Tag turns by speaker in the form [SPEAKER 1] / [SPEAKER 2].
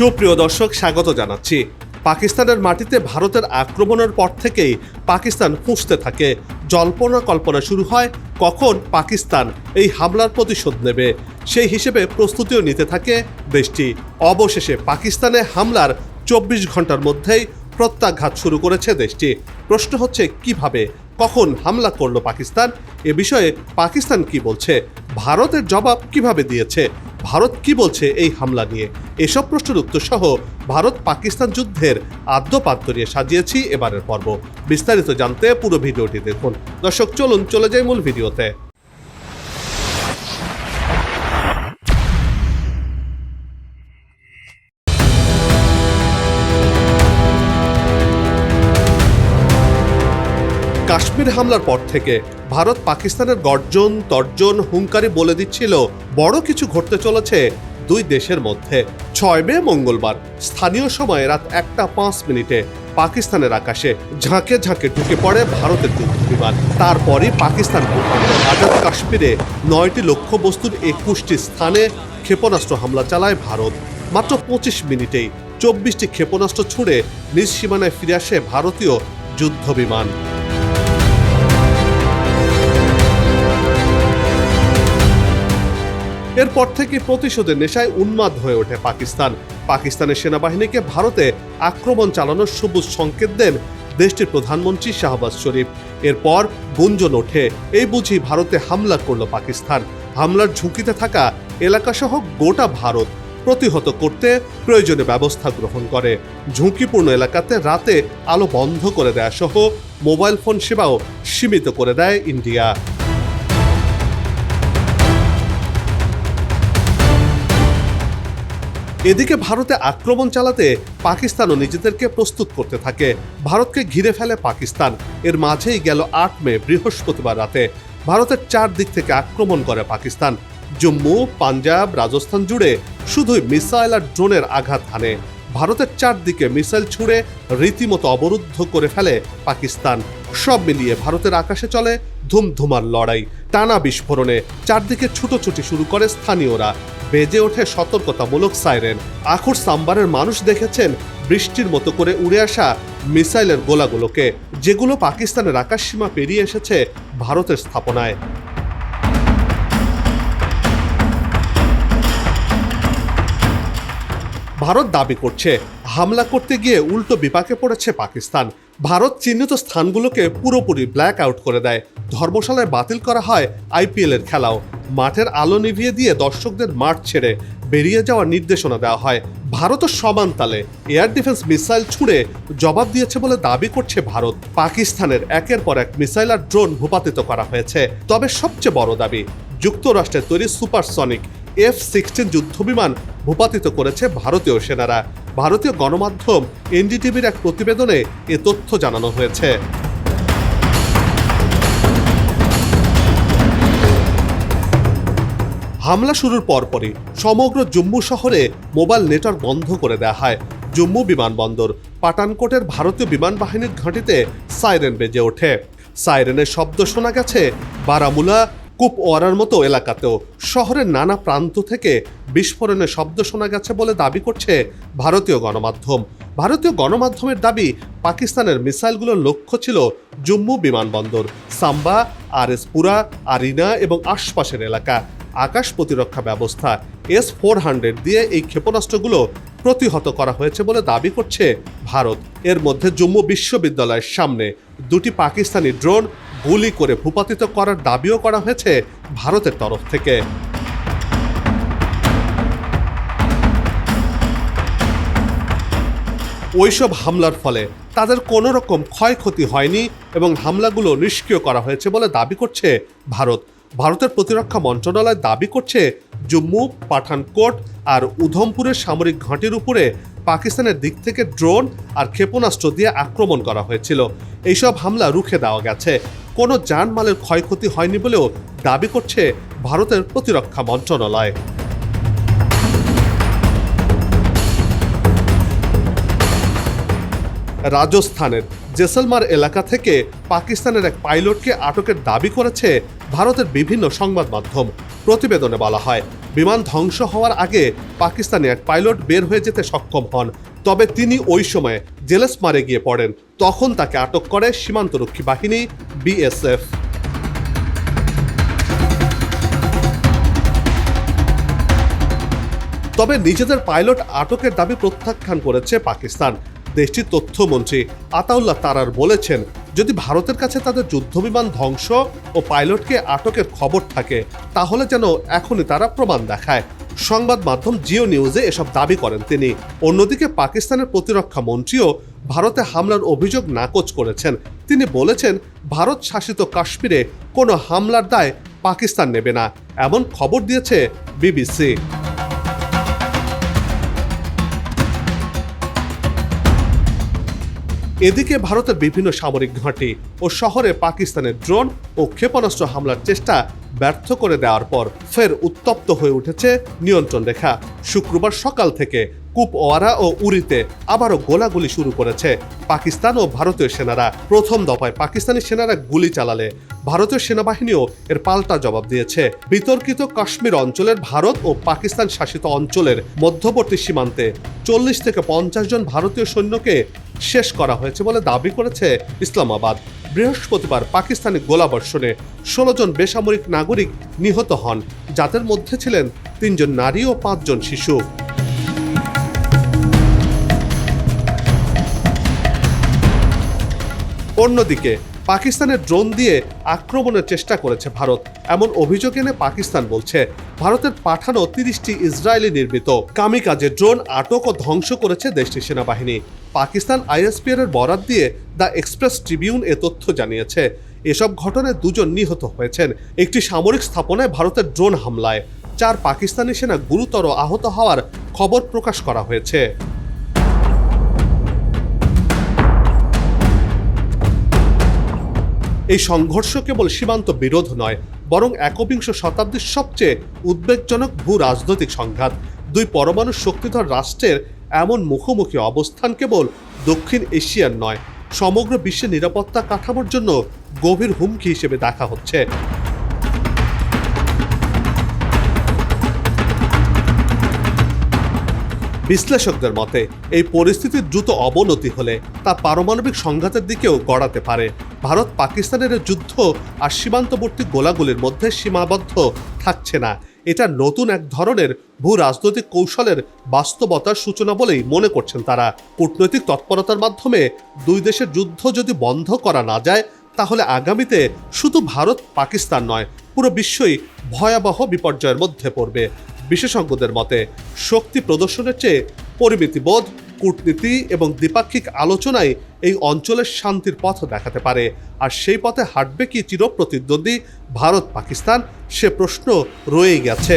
[SPEAKER 1] সুপ্রিয় দর্শক, স্বাগত জানাচ্ছি। পাকিস্তানের মাটিতে ভারতের আক্রমণের পর থেকেই পাকিস্তান ফুঁসতে থাকে। জল্পনা কল্পনা শুরু হয়, কখন পাকিস্তান এই হামলার প্রতিশোধ নেবে? সেই হিসেবে প্রস্তুতিও নিতে থাকে দেশটি। অবশেষে পাকিস্তানে হামলার চব্বিশ ঘণ্টার মধ্যেই প্রত্যাঘাত শুরু করেছে দেশটি। প্রশ্ন হচ্ছে, কীভাবে? কখন হামলা করল পাকিস্তান? এ বিষয়ে পাকিস্তান কি বলছে? ভারতের জবাব কীভাবে দিয়েছে? ভারত কি বলছে এই হামলা নিয়ে? এসব প্রশ্নের উত্তর সহ ভারত পাকিস্তান যুদ্ধের আদ্যপাত নিয়ে সাজিয়েছি এবারের পর্ব। বিস্তারিত জানতে পুরো ভিডিওটি দেখুন। দর্শক, চলুন, চলে যাই মূল ভিডিওতে। কাশ্মীর হামলার পর থেকে ভারত পাকিস্তানের গর্জন, তর্জন হুঙ্কারি বলে দিচ্ছিল, বড় কিছু ঘটতে চলেছে দুই দেশের মধ্যে। ছয় মে মঙ্গলবার, স্থানীয় সময় রাত একটা পাঁচ মিনিটে পাকিস্তানের আকাশে ঝাঁকে ঝাঁকে ঢুকে পড়ে ভারতের যুদ্ধ বিমান। তারপরই পাকিস্তান আজাদ কাশ্মীরে নয়টি লক্ষ্যবস্তুর একুশটি স্থানে ক্ষেপণাস্ত্র হামলা চালায় ভারত। মাত্র পঁচিশ মিনিটেই চব্বিশটি ক্ষেপণাস্ত্র ছুড়ে নিজ সীমানায় ফিরে আসে ভারতীয় যুদ্ধ বিমান। এরপর থেকে প্রতিশোধের নেশায় উন্মাদ হয়ে ওঠে পাকিস্তান। পাকিস্তানের সেনাবাহিনীকে ভারতে আক্রমণ চালানোর সবুজ সংকেত দেন দেশটির প্রধানমন্ত্রী শাহবাজ শরীফ। এরপর গুঞ্জন ওঠে, এই বুঝি ভারতে হামলা করল পাকিস্তান। হামলার ঝুঁকিতে থাকা এলাকাসহ গোটা ভারত প্রতিহত করতে প্রয়োজনীয় ব্যবস্থা গ্রহণ করে। ঝুঁকিপূর্ণ এলাকাতে রাতে আলো বন্ধ করে দেয়া সহ মোবাইল ফোন সেবাও সীমিত করে দেয় ইন্ডিয়া। এদিকে ভারতে আক্রমণ চালাতে পাকিস্তানও নিজেদেরকে প্রস্তুত করতে থাকে। ভারতকে ঘিরে ফেলে পাকিস্তান। এর মাঝেই গেল আট মে, বৃহস্পতিবার রাতে। ভারতের চার দিক থেকে আক্রমণ করে পাকিস্তান। জম্মু, পাঞ্জাব, রাজস্থান জুড়ে শুধুই মিসাইল আর ড্রোনের আঘাত হানে। ভারতের চারদিকে মিসাইল ছুড়ে রীতিমতো অবরুদ্ধ করে ফেলে পাকিস্তান। সব মিলিয়ে ভারতের আকাশে চলে ধুমধুমার লড়াই। টানা বিস্ফোরণে চারদিকে ছুটোছুটি শুরু করে স্থানীয়রা। বেজে ওঠে সতর্কতামূলক সাইরেন। আখুর সাম্বারের মানুষ দেখেছেন বৃষ্টির মতো করে উড়ে আসা মিসাইলের গোলাগুলোকে, যেগুলো পাকিস্তানের আকাশসীমা পেরিয়ে এসেছে ভারতের স্থাপনায়। ভারত দাবি করছে, হামলা করতে গিয়ে উল্টো বিপাকে পড়েছে পাকিস্তান। ভারত চিহ্নিত স্থানগুলোকে পুরোপুরি ব্ল্যাক আউট করে দেয়। ধর্মশালায় বাতিল করা হয় আইপিএল এর খেলাও। মাঠের আলো নিভিয়ে দিয়ে দর্শকদের মাঠ ছেড়ে বেরিয়ে যাওয়ার নির্দেশনা দেওয়া হয়। ভারতও সমান তালে এয়ার ডিফেন্স মিসাইল ছুড়ে জবাব দিয়েছে বলে দাবি করছে ভারত। পাকিস্তানের একের পর এক মিসাইল আর ড্রোন ভূপাতিত করা হয়েছে। তবে সবচেয়ে বড় দাবি, যুক্তরাষ্ট্রের তৈরি সুপারসনিক এফ সিক্সটিন যুদ্ধবিমান ভূপাতিত করেছে ভারতীয় সেনারা। ভারতীয় গণমাধ্যম এনডিটিভির এক প্রতিবেদনে এ তথ্য জানানো হয়েছে। হামলা শুরুর পরপরই সমগ্র জম্মু শহরে মোবাইল নেটওয়ার্ক বন্ধ করে দেওয়া হয়। জম্মু বিমানবন্দর পাটানকোটের ভারতীয় বিমান বাহিনীর ঘাঁটিতে সাইরেন বেজে ওঠে। সাইরেনের শব্দ শোনা গেছে, বারামুলা, কুপওয়ারার মতো এলাকাতেও। শহরের নানা প্রান্ত থেকে বিস্ফোরণের শব্দ শোনা গেছে বলে দাবি করছে ভারতীয় গণমাধ্যম। ভারতীয় গণমাধ্যমের দাবি, পাকিস্তানের মিসাইলগুলোর লক্ষ্য ছিল জম্মু বিমানবন্দর সাম্বা আরএসপুরা আরিনা এবং আশপাশের এলাকা। আকাশ প্রতিরক্ষা ব্যবস্থা এস ফোর হান্ড্রেড দিয়ে এই ক্ষেপণাস্ত্রগুলো প্রতিহত করা হয়েছে বলে দাবি করছে ভারত। এর মধ্যে জম্মু বিশ্ববিদ্যালয়ের সামনে দুটি পাকিস্তানি ড্রোন গুলি করে ভূপাতিত করার দাবিও করা হয়েছে ভারতের তরফ থেকে। ওইসব হামলার ফলে তাদের কোনো রকম ক্ষয়ক্ষতি হয়নি এবং হামলাগুলো নিষ্ক্রিয় করা হয়েছে বলে দাবি করছে ভারত। ভারতের প্রতিরক্ষা মন্ত্রণালয় দাবি করছে জম্মু, পাঠানকোট আর উধমপুরের সামরিক ঘাঁটির উপরে পাকিস্তানের দিক থেকে ড্রোন আর ক্ষেপণাস্ত্র দিয়ে আক্রমণ করা হয়েছিল। এইসব হামলা রুখে দেওয়া গেছে। কোনো যানমালের ক্ষয়ক্ষতি হয়নি বলেও দাবি করছে ভারতের প্রতিরক্ষা মন্ত্রণালয়। রাজস্থানের জেসলমার এলাকা থেকে পাকিস্তানের এক পাইলটকে আটকের দাবি করেছে ভারতের বিভিন্ন সংবাদ মাধ্যম। প্রতিবেদনে বলা হয়, বিমান ধ্বংস হওয়ার আগে পাকিস্তানি এক পাইলট বের হয়ে যেতে সক্ষম হন। তবে তিনি ওই সময় জেলেস মারে গিয়ে পড়েন। তখন তাকে আটক করে সীমান্তরক্ষী বাহিনী, বিএসএফ। তবে নিজেদের পাইলট আটকের দাবি প্রত্যাখ্যান করেছে পাকিস্তান। দেশটির তথ্যমন্ত্রী আতাউল্লাহ তারার বলেছেন, যদি ভারতের কাছে তাদের যুদ্ধবিমান ধ্বংস ও পাইলটকে আটকের খবর থাকে, তাহলে যেন এখনই তারা প্রমাণ দেখায়। সংবাদ মাধ্যম জিও নিউজে এসব দাবি করেন তিনি। অন্যদিকে পাকিস্তানের প্রতিরক্ষা মন্ত্রীও ভারতে হামলার অভিযোগ নাকচ করেছেন। তিনি বলেছেন, ভারত শাসিত কাশ্মীরে কোনো হামলার দায় পাকিস্তান নেবে না। এমন খবর দিয়েছে বিবিসি। এদিকে ভারতের বিভিন্ন সামরিক ঘাঁটি ও শহরে পাকিস্তানের ড্রোন ও ক্ষেপণাস্ত্র হামলার চেষ্টা ব্যর্থ করে দেওয়ার পর ফের উত্তপ্ত হয়ে উঠেছে নিয়ন্ত্রণ রেখা। শুক্রবার সকাল থেকে কুপওয়ারা ও উরিতে আবারও গোলাগুলি শুরু করেছে। পাকিস্তান ও ভারতীয় সেনারা প্রথম দফায় পাকিস্তানি সেনারা গুলি চালালে ভারতীয় সেনাবাহিনীও এর পাল্টা জবাব দিয়েছে। বিতর্কিত কাশ্মীর অঞ্চলের ভারত ও পাকিস্তান শাসিত অঞ্চলের মধ্যবর্তী সীমান্তে চল্লিশ থেকে পঞ্চাশ জন ভারতীয় সৈন্যকে শেষ করা হয়েছে বলে দাবি করেছে ইসলামাবাদ। বৃহস্পতিবার পাকিস্তানি গোলাবর্ষণে ষোলো জন বেসামরিক নাগরিক নিহত হন, যাদের মধ্যে ছিলেন তিনজন নারী ও পাঁচজন শিশু। অন্যদিকে, পাকিস্তানের ড্রোন দিয়ে আক্রমণের চেষ্টা করেছে ভারত। এমন অভিযোগ এনে পাকিস্তান বলছে, ভারতের পাঠানো তিরিশটি ইসরায়েলি নির্মিত। কামিকাজে ড্রোন আটক ও ধ্বংস করেছে দেশটির সেনাবাহিনী। পাকিস্তান আইএসপিআর এর বরাত দিয়ে দ্য এক্সপ্রেস ট্রিবিউন এ তথ্য জানিয়েছে, এসব ঘটনায় দুজন নিহত হয়েছেন। একটি সামরিক স্থাপনায় ভারতের ড্রোন হামলায়। চার পাকিস্তানি সেনা গুরুতর আহত হওয়ার খবর প্রকাশ করা হয়েছে। এই সংঘর্ষ কেবল সীমান্ত বিরোধ নয়, বরং একবিংশ শতাব্দীর সবচেয়ে উদ্বেগজনক ভূ রাজনৈতিক সংঘাত। দুই পরমাণু শক্তিধর রাষ্ট্রের এমন মুখোমুখি অবস্থান কেবল দক্ষিণ এশিয়ার নয়, সমগ্র বিশ্বের নিরাপত্তা কাঠামোর জন্য গভীর হুমকি হিসেবে দেখা হচ্ছে। বিশ্লেষকদের মতে, এই পরিস্থিতির দ্রুত অবনতি হলে তা পারমাণবিক সংঘাতের দিকেও গড়াতে পারে। ভারত পাকিস্তানের যুদ্ধ আর সীমান্তবর্তী গোলাগুলির মধ্যে সীমাবদ্ধ থাকছে না। এটা নতুন এক ধরনের ভূ রাজনৈতিক কৌশলের বাস্তবতার সূচনা বলেই মনে করছেন তারা। কূটনৈতিক তৎপরতার মাধ্যমে দুই দেশের যুদ্ধ যদি বন্ধ করা না যায়, তাহলে আগামীতে শুধু ভারত পাকিস্তান নয়, পুরো বিশ্বই ভয়াবহ বিপর্যয়ের মধ্যে পড়বে। বিশেষজ্ঞদের মতে, শক্তি প্রদর্শনের চেয়ে পরিমিতিবোধ, কূটনীতি এবং দ্বিপাক্ষিক আলোচনায় এই অঞ্চলের শান্তির পথ দেখাতে পারে। আর সেই পথে হাঁটবে কি চিরপ্রতিদ্বন্দ্বী ভারত পাকিস্তান সে প্রশ্ন রয়েই গেছে।